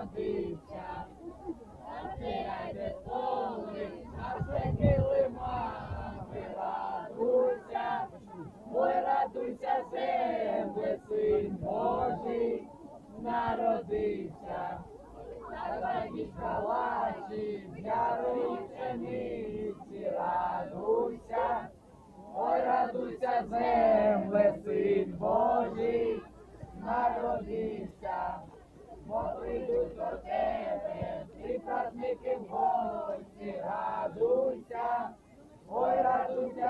народився. Розтирайте столи, а все килимами радуйся. Ой, радуйся, земле, син Божий, народився. Давай калачі, ярої пшениці, радуйся. Ой, радуйся, земле, син Божий, народився. Бо прийдуть до тебе, і праздники в гості, радуйся. Ой, радуйся,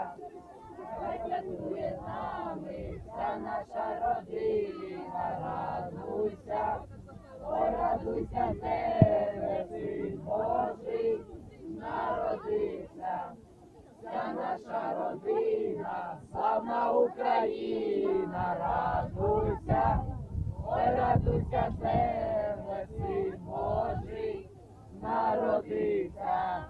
народився. Хай святкує з нами вся наша родина, радуйся. Ой, радуйся, земле, син Божий, народився. Вся наша родина, славна Україна, радуйся, ой, радуйся, земле, син Божий, народився.